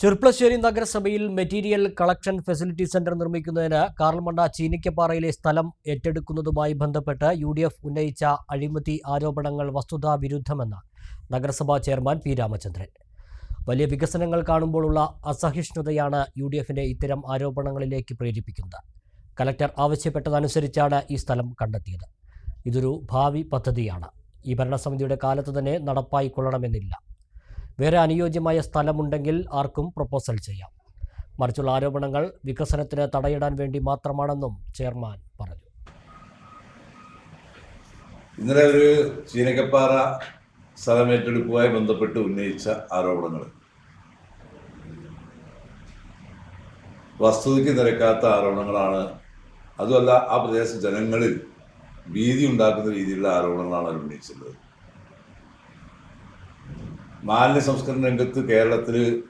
ചെർപ്പളശ്ശേരി നഗരസഭയിൽ material collection facility centre നിർമ്മിക്കുന്നതിന് കാർൽമണ്ണ ചീനിക്കപ്പാറയിലെ സ്ഥലം ഏറ്റെടുക്കുന്നതുമായി ബന്ധപ്പെട്ട് യു ഡി എഫ് ഉന്നയിച്ച അഴിമതി ആരോപണങ്ങൾ വസ്തുതാ വിരുദ്ധമെന്ന് നഗരസഭാ ചെയർമാൻ പി രാമചന്ദ്രൻ. വലിയ വികസനങ്ങൾ കാണുമ്പോഴുള്ള അസഹിഷ്ണുതയാണ് യു ഡി എഫിന്റെ ഇത്തരം ആരോപണങ്ങളിലേക്ക് പ്രേരിപ്പിക്കുന്നത്. കലക്ടർ ആവശ്യപ്പെട്ടതനുസരിച്ചാണ് ഈ സ്ഥലം കണ്ടെത്തിയത്. ഇതൊരു ഭാവി പദ്ധതിയാണ്. ഈ ഭരണസമിതിയുടെ കാലത്ത് തന്നെ നടപ്പായിക്കൊള്ളണമെന്നില്ല വേറെ അനുയോജ്യമായ സ്ഥലമുണ്ടെങ്കിൽ ആർക്കും പ്രപ്പോസൽ ചെയ്യാം. മറിച്ചുള്ള ആരോപണങ്ങൾ വികസനത്തിന് തടയിടാൻ വേണ്ടി മാത്രമാണെന്നും ചെയർമാൻ പറഞ്ഞു. ഇന്നലെ ഒരു ചീനക്കപ്പാറ സ്ഥലം ഏറ്റെടുപ്പുമായി ബന്ധപ്പെട്ട് ഉന്നയിച്ച ആരോപണങ്ങൾ. വസ്തുതയ്ക്ക് നിരക്കാത്ത ആരോപണങ്ങളാണ്. അതുമല്ല ആ പ്രദേശ ജനങ്ങളിൽ ഭീതി ഉണ്ടാക്കുന്ന രീതിയിലുള്ള ആരോപണങ്ങളാണ് അവർ ഉന്നയിച്ചിട്ടുള്ളത്. മാലിന്യ സംസ്കരണ രംഗത്ത് കേരളത്തിൽ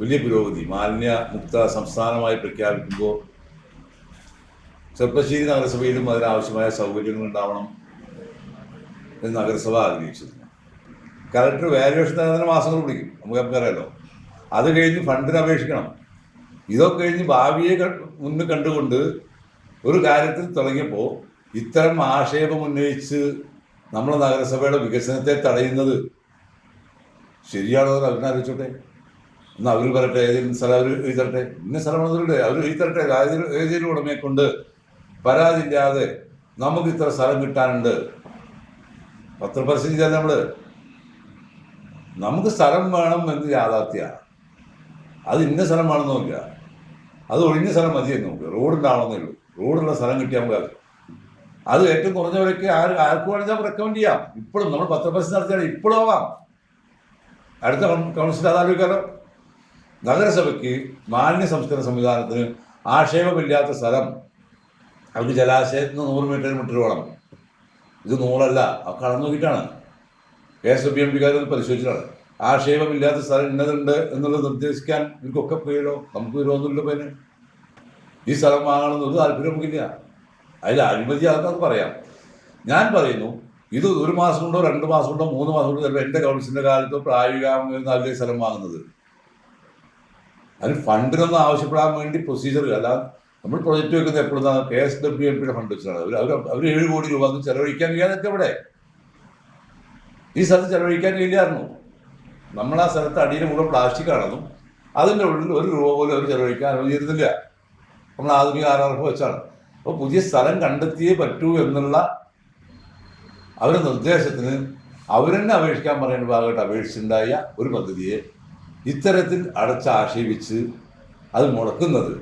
വലിയ പുരോഗതി. മാലിന്യ മുക്ത സംസ്ഥാനമായി പ്രഖ്യാപിക്കുമ്പോൾ ചെർപ്പശ്ശേരി നഗരസഭയിലും അതിനാവശ്യമായ സൗകര്യങ്ങൾ ഉണ്ടാവണം എന്ന് നഗരസഭ ആഗ്രഹിച്ചിരുന്നു. കലക്ടർ വാല്യുവേഷൻ തന്നെ മാസങ്ങൾ പിടിക്കും. നമുക്ക് നമുക്കറിയാലോ. അത് കഴിഞ്ഞ് ഫണ്ടിന് അപേക്ഷിക്കണം. ഇതൊക്കെ കഴിഞ്ഞ് ഭാവിയെ മുന്നിൽ കണ്ടുകൊണ്ട് ഒരു കാര്യത്തിൽ തുടങ്ങിയപ്പോൾ ഇത്തരം ആക്ഷേപം ഉന്നയിച്ച് നമ്മുടെ നഗരസഭയുടെ വികസനത്തെ തടയുന്നത് ശരിയാണോ എന്ന് അറിയിച്ചോട്ടെ? എന്നാൽ അവർ പറയട്ടെ ഏതെങ്കിലും സ്ഥലം അവർ എഴുതട്ടെ. ഇന്ന ഇന്ന സ്ഥലമാണെന്നുണ്ട് അവർ എഴുതട്ടെ. ഏതെങ്കിലും ഉടമയെ കൊണ്ട് പരാതിയില്ലാതെ നമുക്ക് ഇത്ര സ്ഥലം കിട്ടാനുണ്ട്. പത്രപരസ്യം ചെയ്താൽ നമ്മൾ നമുക്ക് സ്ഥലം വേണം എന്ന് യാഥാർത്ഥ്യമാണ് അത് ഇന്ന സ്ഥലം നോക്കുക. അത് ഒഴിഞ്ഞ സ്ഥലം മതിയെന്ന് നോക്കുക. റോഡുണ്ടാവണമെന്നേ ഉള്ളൂ. റോഡുള്ള സ്ഥലം കിട്ടിയാൽ നമുക്ക് അത് ഏറ്റവും കുറഞ്ഞവരൊക്കെ ആര് ആർക്ക് വേണമെങ്കിൽ നമുക്ക് റെക്കമെൻഡ് ചെയ്യാം. ഇപ്പോഴും നമ്മൾ പത്രപരസ്യം നടത്തിയാൽ ഇപ്പോഴും ആവാം. അടുത്ത കൗൺ- കൗൺസിൽ അതാലോചിക്കാലോ നഗരസഭയ്ക്ക് മാലിന്യ സംസ്കരണ സംവിധാനത്തിന് ആക്ഷേപമില്ലാത്ത സ്ഥലം. അവർക്ക് ജലാശയത്തിന് നൂറ് മീറ്റർ വേണം. ഇത് നൂറല്ല ആ കടന്നു നോക്കിയിട്ടാണ്. K S F B M പിക്കാർ പരിശോധിച്ചിട്ടാണ്. ആക്ഷേപമില്ലാത്ത സ്ഥലം ഇന്നതുണ്ട് എന്നുള്ളത് നിർദ്ദേശിക്കാൻ ഇവർക്കൊക്കെ പോയല്ലോ നമുക്ക് വരുമൊന്നുമില്ല പേര് ഈ സ്ഥലം വാങ്ങണമെന്ന് ഒരു താല്പര്യം നമുക്കില്ല അതിൽ അഴിമതി ആൾക്കാർക്ക് പറയാം. ഞാൻ പറയുന്നു ഇത് ഒരു മാസം കൊണ്ടോ രണ്ട് മാസം കൊണ്ടോ മൂന്ന് മാസം കൊണ്ടോ ചിലപ്പോൾ എന്റെ കൗൺസിലിന്റെ കാലത്തോ പ്രായോഗികമാകുന്ന നല്ല സ്ഥലം വാങ്ങുന്നത്. അതിന് ഫണ്ടിനൊന്നും ആവശ്യപ്പെടാൻ വേണ്ടി പ്രൊസീജിയർ അല്ല നമ്മൾ പ്രൊജക്റ്റ് വെക്കുന്നത് എപ്പോഴും കെ എസ് ഡബ്ല്യു എം പിയുടെ ഫണ്ട് വെച്ചാണ്. അവർ ഏഴ് കോടി രൂപ ഒന്നും ചെലവഴിക്കാൻ കഴിയാതൊക്കെ ഇവിടെ ഈ സ്ഥലത്ത് ചെലവഴിക്കാൻ കഴിയില്ലായിരുന്നു നമ്മൾ ആ സ്ഥലത്ത് അടിയിൽ മുഴുവൻ പ്ലാസ്റ്റിക് ആണെന്നും അതിന്റെ ഉള്ളിൽ ഒരു രൂപ പോലും അവർ ചെലവഴിക്കാൻ അനുവദിച്ചിരുന്നില്ല. നമ്മൾ ആധുനിക ആർ വെച്ചാണ്. അപ്പോൾ പുതിയ സ്ഥലം കണ്ടെത്തിയേ പറ്റൂ എന്നുള്ള അവരുടെ നിർദ്ദേശത്തിന് അവരെന്നെ അപേക്ഷിക്കാൻ പറയുന്ന ഭാഗമായിട്ട് അപേക്ഷിച്ചുണ്ടായ ഒരു പദ്ധതിയെ ഇത്തരത്തിൽ അടച്ച് ആക്ഷേപിച്ച് അത് മുടക്കുന്നത്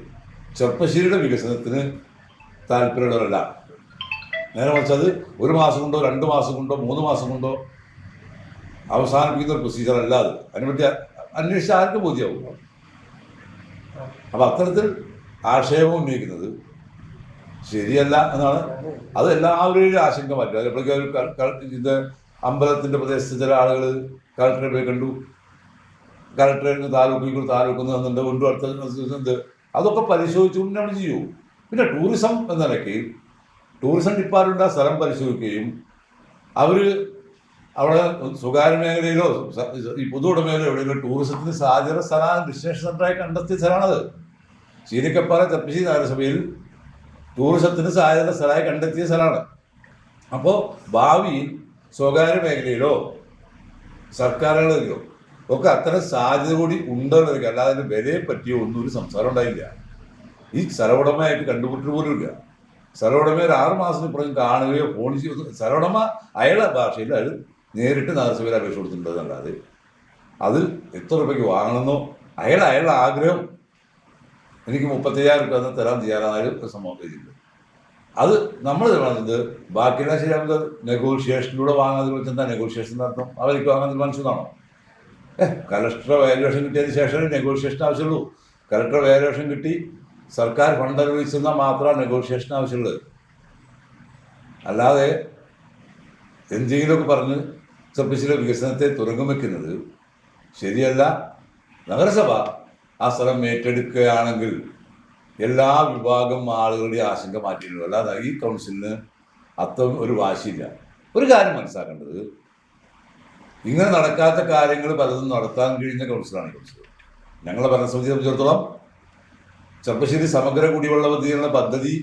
ചെറുപ്പശ്ശേരിയുടെ വികസനത്തിന് താല്പര്യമുള്ളവരല്ല. നേരെ മറിച്ച് അത് ഒരു മാസം കൊണ്ടോ രണ്ട് മാസം കൊണ്ടോ മൂന്ന് മാസം കൊണ്ടോ അവസാനിപ്പിക്കുന്ന ഒരു പ്രൊസീജിയർ അല്ല അത്. അതിനെപ്പറ്റി അന്വേഷിച്ച് ആർക്ക് ബോധ്യമാവും അപ്പം അത്തരത്തിൽ ആക്ഷേപം ഉന്നയിക്കുന്നത് ശരിയല്ല എന്നാണ്. അത് എല്ലാവരുടെയും ആശങ്ക മാറ്റി. അതെപ്പോഴേക്കും ഒരു ക- ക- ഇത് അമ്പലത്തിന്റെ പ്രദേശത്ത് ചില ആളുകൾ കളക്ടറെ പോയി കണ്ടു. കളക്ടറെ താലൂക്കിൽ കൂടി താലൂക്ക് നിന്നുണ്ട് കൊണ്ടു അടുത്ത അതൊക്കെ പരിശോധിച്ചുകൊണ്ട് നമ്മൾ ചെയ്യൂ. പിന്നെ ടൂറിസം എന്ന നിലയ്ക്ക് ടൂറിസം ഡിപ്പാർട്ട്മെന്റ് ആ സ്ഥലം പരിശോധിക്കുകയും അവർ അവിടെ സ്വകാര്യ മേഖലയിലോ ഈ പൊതു ഉടമയിലോ എവിടെയെങ്കിലും ടൂറിസത്തിന് സാധ്യത സ്ഥലമാണ് ഡിസ്റ്റിനേഷൻ സെന്ററായി കണ്ടെത്തിയ സ്ഥലമാണത്. ചീനിക്കപ്പാറ ചപ്പശ്ശേരി നഗരസഭയിൽ ടൂറിസത്തിന് സാധ്യത സ്ഥലമായി കണ്ടെത്തിയ സ്ഥലമാണ്. അപ്പോൾ ഭാവിയിൽ സ്വകാര്യ മേഖലയിലോ സർക്കാരുകളിലോ ഒക്കെ അത്തരം സാധ്യത കൂടി ഉണ്ടെന്നൊക്കെ അല്ലാതെ അതിന് വിലയെ പറ്റിയോ ഒന്നും ഒരു സംസാരം ഉണ്ടായില്ല. ഈ സ്ഥലവുടമയായിട്ട് കണ്ടുപിടിച്ചിട്ട് പോലും ഇല്ല. ഒരു ആറ് മാസത്തിന് ഇപ്പുറം കാണുകയോ ഫോൺ ചെയ്യുകയോ സ്ഥലവുടമ അയാളെ ഭാഷയിൽ അയാൾ നേരിട്ട് നഗരസഭയിൽ അപേക്ഷ കൊടുത്തിട്ടുണ്ടെന്നല്ലാതെ അത് എത്ര രൂപയ്ക്ക് വാങ്ങണമെന്നോ അയാൾ അയാളുടെ ആഗ്രഹം എനിക്ക് മുപ്പത്തയ്യായിരം രൂപ എന്ന് തരാൻ തയ്യാറായ ഒരു അത് നമ്മൾ തീരുമാനിച്ചത് ശരി നമുക്ക് നെഗോഷിയേഷനിലൂടെ വാങ്ങാതെ വെച്ച് എന്താ നെഗോഷിയേഷൻ നടത്തും അവർക്ക് വാങ്ങാൻ തീരുമാനിച്ചതാണോ കലക്ടർ വാല്യുവേഷൻ കിട്ടിയതിന് ശേഷം നെഗോഷിയേഷൻ ആവശ്യമുള്ളൂ. കലക്ടർ വാല്യുവേഷൻ കിട്ടി സർക്കാർ ഫണ്ട് അനുവദിച്ചെന്നാൽ മാത്രമാണ് നെഗോഷിയേഷൻ ആവശ്യമുള്ളത് അല്ലാതെ എന്തെങ്കിലുമൊക്കെ പറഞ്ഞ് സർവീസിലെ വികസനത്തെ തുറങ്കം വെക്കുന്നത് ശരിയല്ല. നഗരസഭ ആ സ്ഥലം ഏറ്റെടുക്കുകയാണെങ്കിൽ എല്ലാ വിഭാഗം ആളുകളുടെയും ആശങ്ക മാറ്റിയിട്ടുണ്ട്. അല്ലാതെ ഈ കൗൺസിലിന് അത്തം ഒരു വാശിയില്ല. ഒരു കാര്യം മനസ്സിലാക്കേണ്ടത് ഇങ്ങനെ നടക്കാത്ത കാര്യങ്ങൾ പലതും നടത്താൻ കഴിഞ്ഞ കൗൺസിലാണ് കൗൺസിൽ ഞങ്ങളെ ഭരണസമിതിയെ സംബന്ധിച്ചിടത്തോളം ചെറുപ്പശ്ശേരി സമഗ്ര കുടിവെള്ള പദ്ധതി എന്ന പദ്ധതി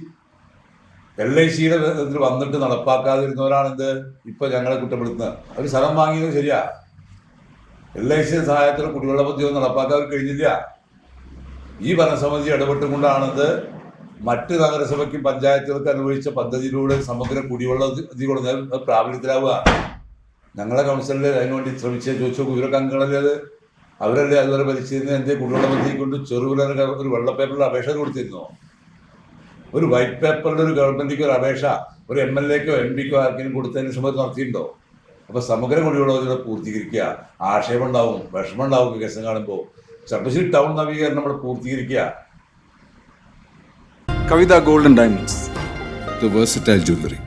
എൽ ഐ സിയുടെ ഇതിൽ വന്നിട്ട് നടപ്പാക്കാതിരുന്നവരാണ് എന്ത് ഇപ്പൊ ഞങ്ങളെ കുറ്റപ്പെടുത്തുന്നത്. അവർ സ്ഥലം വാങ്ങിയത് ശരിയാ. എൽ ഐ സിയുടെ സഹായത്തിൽ കുടിവെള്ള പദ്ധതി ഒന്നും നടപ്പാക്കാൻ കഴിഞ്ഞില്ല. ഈ ഭരണസമിതി ഇടപെട്ടുകൊണ്ടാണിത് മറ്റ് നഗരസഭയ്ക്കും പഞ്ചായത്തുകൾക്ക് അനുവദിച്ച പദ്ധതിയിലൂടെ സമഗ്ര കുടിവെള്ള ഇതിലൂടെ പ്രാബല്യത്തിലാവുക. ഞങ്ങളെ കൗൺസിലിൽ അതിനുവേണ്ടി ശ്രമിച്ച. ചോദിച്ചു ഇവരൊക്കെ അംഗങ്ങളല്ലേ? അവരല്ലേ അതുവരെ ഭരിച്ചിരുന്ന എന്റെ കുടിവെള്ള പദ്ധതി കൊണ്ട് ചെറുവിലൊരു ഒരു വെള്ള പേപ്പറിൽ അപേക്ഷ കൊടുത്തിരുന്നു? ഒരു വൈറ്റ് പേപ്പറിൽ ഒരു ഗവൺമെന്റിക്ക് ഒരു അപേക്ഷ ഒരു എം എൽ എക്കോ എം പിക്കോ ആർക്കെങ്കിലും കൊടുത്തതിന് ശ്രമം നടത്തിയിട്ടുണ്ടോ? അപ്പൊ സമഗ്ര കുടിവെള്ള പദ്ധതി പൂർത്തീകരിക്കുക. വിഷമം ഉണ്ടാവും വികസനം കാണുമ്പോൾ. ചെറുപ്പശ്ശേരി ടൗൺ നവീകരണം നമ്മൾ പൂർത്തീകരിക്കുക. Kavitha golden diamonds jewellery